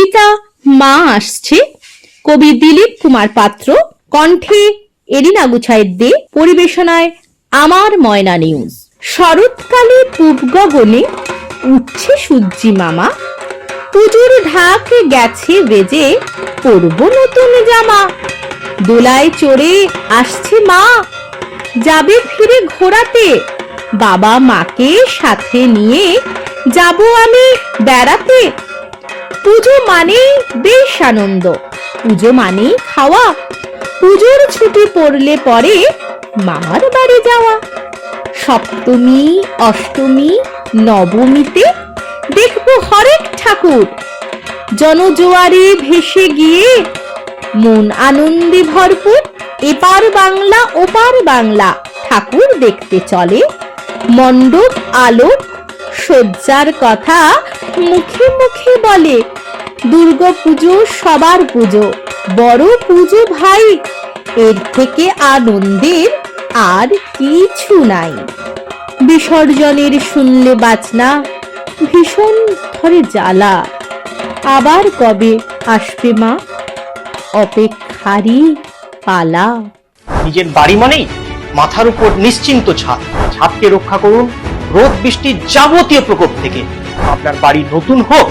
কবিতা মা আসছে। কবি দিলীপ কুমার পাত্র, কণ্ঠে এরিনা গুছাইয়ের দে, পরিবেশনায় আমার ময়না নিউজ। শরৎকালে পূব গগনে উঠছে সূর্যি মামা। পুজোর ঢাক গেছে বেজে, পরব নতুন জামা। দোলায় চড়ে আসছে মা। যাবে ফিরে ঘোরাতে বাবা মাকে সাথে নিয়ে। যাব আমি বেড়াতে পুজো মানেই বেশ আনন্দ। পুজো মানেই খাওয়া। পুজোর ছুটি পড়লে পরে মামার বাড়ি যাওয়া। সপ্তমী, অষ্টমী, নবমীতে দেখব হরেক ঠাকুর। জনজোয়ারে ভেসে গিয়ে মন আনন্দে ভরপুর এপার বাংলা, ওপার বাংলা ঠাকুর দেখতে চলে। মণ্ডপ, আলোক, সজ্জার কথা মুখে মুখে বলে। দুর্গা পুজো সবার পুজো। বড় পুজো ভাই, এর থেকে আনন্দের আর কিছু নাই। বিসর্জনের শুনলে বাজনা, ভীষণ ধরে জ্বালা। আবার কবে আসবে মা? অপেক্ষারই পালা। নিজের বাড়ি মানেই মাথার উপর নিশ্চিন্ত ছাদ। ছাদকে রক্ষা করুন রোদ বৃষ্টির যাবতীয় প্রকোপ থেকে। আপনার বাড়ি নতুন হোক